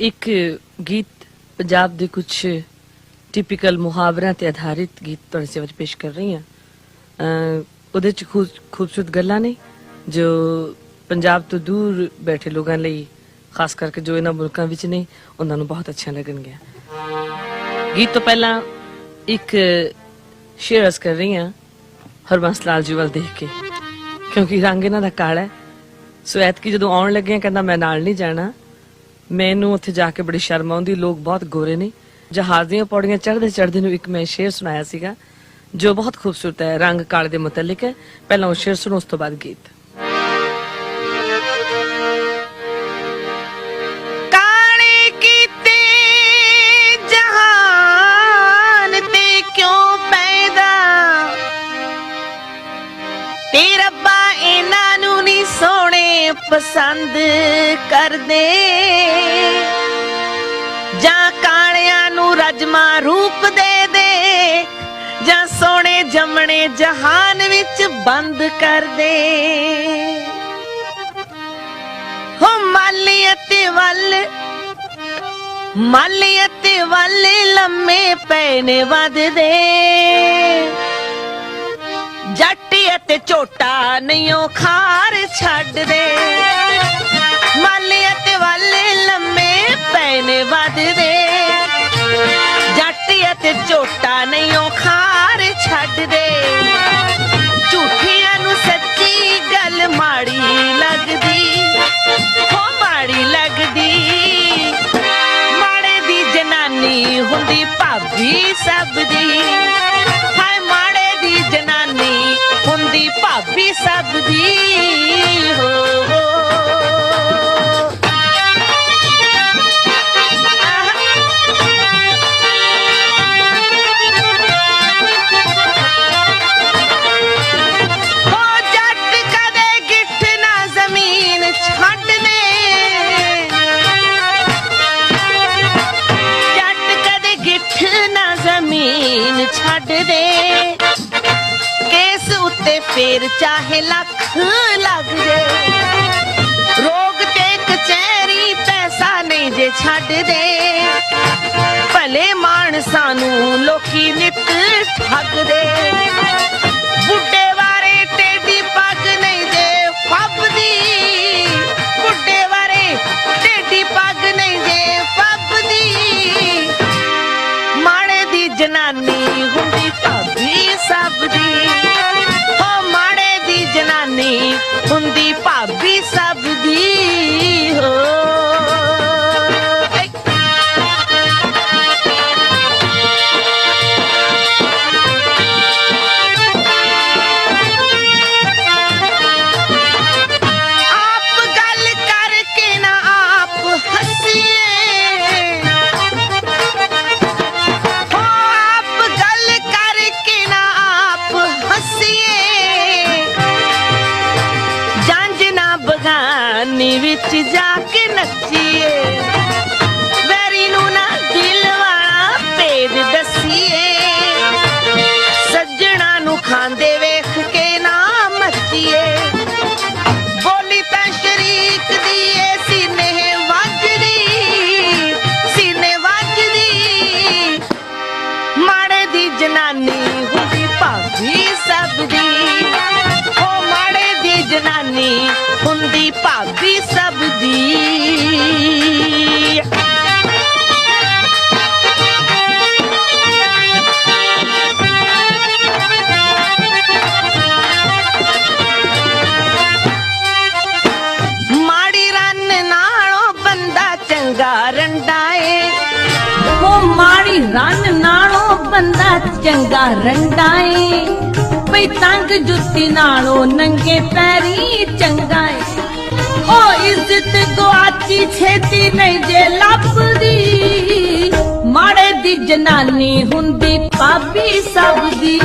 ਇੱਕ ਗੀਤ ਪੰਜਾਬ ਦੇ ਕੁਝ ਟਿਪੀਕਲ ਮੁਹਾਵਰਿਆਂ ਤੇ ਆਧਾਰਿਤ ਗੀਤ ਤੁਹਾਡੇ ਸੇਵਾ 'ਚ ਪੇਸ਼ ਕਰ ਰਹੀ ਹਾਂ। ਉਹਦੇ ਚ ਖੂਬ- ਖੂਬਸੂਰਤ ਗੱਲਾਂ ਨੇ ਜੋ ਪੰਜਾਬ ਤੋਂ ਦੂਰ ਬੈਠੇ ਲੋਕਾਂ ਲਈ, ਖਾਸ ਕਰਕੇ ਜੋ ਇਹਨਾਂ ਮੁਲਕਾਂ ਵਿੱਚ ਨੇ, ਉਹਨਾਂ ਨੂੰ ਬਹੁਤ ਅੱਛਾ ਲੱਗਣਗੀਆਂ ਗੀਤ ਤੋਂ ਪਹਿਲਾਂ ਇੱਕ ਸ਼ੇਅਰ ਅਸ ਕਰ ਰਹੀ ਹਾਂ ਹਰਬੰਸ ਲਾਲ ਜੀ ਵੱਲ ਦੇਖ ਕੇ, ਕਿਉਂਕਿ ਰੰਗ ਇਹਨਾਂ ਦਾ ਕਾਲਾ ਹੈ। ਸੋ ਐਤਕੀ ਜਦੋਂ ਆਉਣ ਲੱਗਿਆ ਕਹਿੰਦਾ ਮੈਂ ਨਾਲ ਨਹੀਂ ਜਾਣਾ ਮੈਨੂੰ ਉੱਥੇ ਜਾ ਕੇ ਬੜੀ ਸ਼ਰਮ ਆਉਂਦੀ, ਲੋਕ ਬਹੁਤ ਗੋਰੇ ਨੇ। ਜਹਾਜ਼ ਦੀਆਂ ਪੌੜੀਆਂ ਚੜ੍ਹਦੇ ਚੜ੍ਹਦੇ ਨੂੰ ਇੱਕ ਮੈਂ ਸ਼ੇਰ ਸੁਣਾਇਆ ਸੀਗਾ, ਜੋ ਬਹੁਤ ਖੂਬਸੂਰਤ ਹੈ, ਰੰਗ ਕਾਲੇ ਦੇ ਮੁਤਲਕ ਹੈ। ਪਹਿਲਾਂ ਉਹ ਸ਼ੇਰ ਸੁਣੋ, ਉਸ ਤੋਂ ਬਾਅਦ ਗੀਤ। ਪਸੰਦ ਕਰਦੇ। ਜਾਂ ਕਾਲਿਆਂ ਨੂੰ ਰਜਮਾ ਰੂਪ ਦੇ ਦੇ, ਜਾਂ ਸੋਹਣੇ ਜੰਮਣੇ ਜਹਾਨ ਵਿੱਚ ਬੰਦ ਕਰ ਦੇ। ਹੋ ਮਾਲੀਅਤ ਵੱਲ ਮਾਲੀਅਤ ਵੱਲ ਲੰਮੇ ਪੈਣੇ ਵੱਧਦੇ। ਜੱਟ ਅਤੇ ਝੋਟਾ ਨਹੀਂ ਉਹ ਖਾਰ ਛੱਡਦੇ। ਜੱਟ ਝੋਟਾ ਨਹੀਂ ਉਹ ਖਾਰ ਛੱਡਦੇ ਝੂਠੀਆਂ ਨੂੰ ਸੱਚੀ ਗੱਲ ਮਾੜੀ ਲੱਗਦੀ, ਹੋ ਮਾੜੀ ਲੱਗਦੀ। ਮਾੜੇ ਦੀ ਜਨਾਨੀ ਹੁੰਦੀ ਭਾਬੀ ਸਭ ਦੀ। ਹਾਏ, ਮਾੜੇ ਦੀ ਜਨਾਨੀ ਹੁੰਦੀ ਭਾਬੀ ਸਭ ਦੀ। ਹੋ। ਜ਼ਮੀਨ ਦੇ। ਕੇਸ ਉੱਤੇ ਫੇਰ ਚਾਹੇ ਲੱਖ ਲੱਗ ਜੇ। ਰੋਗ ਤੇ ਕਚਹਿਰੀ ਪੈਸਾ ਨਹੀਂ ਜੇ ਛੱਡ ਦੇ। ਭਲੇ ਮਾਨਸਾਂ ਨੂੰ ਲੋਕੀ ਨਿਤ ਠੱਗਦੇ ਵਿੱਚ ਜਾ ਕੇ ਨੱਚੀਏ। ਵੈਰੀ ਨੂੰ ਨਾ ਦਿਲ ਵਾਲਾ ਭੇਦ ਦਸੀਏ। ਸੱਜਣਾ ਨੂੰ ਖਾਂਦੇ ਵੇਖ ਕੇ ਨਾ ਮੱਚੀਏ। ਬੋਲੀ ਤਾਂ ਸ਼ਰੀਕ ਦੀ ਏ, ਸੀਨੇ ਵੱਜਦੀ ਸੀਨੇ ਵੱਜਦੀ। ਮਾੜੇ ਦੀ ਜਨਾਨੀ ਹੁੰਦੀ ਭਾਬੀ ਸਭ ਉਹ ਮਾੜੇ ਦੀ ਜਨਾਨੀ ਹੁੰਦੀ ਭਾਬੀ ਮਾੜੀ ਰੰਨ ਨਾਲੋਂ ਬੰਦਾ ਚੰਗਾ ਰੰਡਾ ਏ। ਬਈ ਤੰਗ ਜੁੱਤੀ ਨਾਲੋਂ ਨੰਗੇ ਪੈਰੀ ਚੰਗਾ ਏ। ਉਹ ਇੱਜ਼ਤ ਗੁਆਚੀ ਛੇਤੀ ਨਹੀਂ ਜੇ ਲੱਭਦੀ। ਮਾੜੇ ਦੀ ਜਨਾਨੀ ਹੁੰਦੀ ਭਾਬੀ ਸਭ ਦੀ।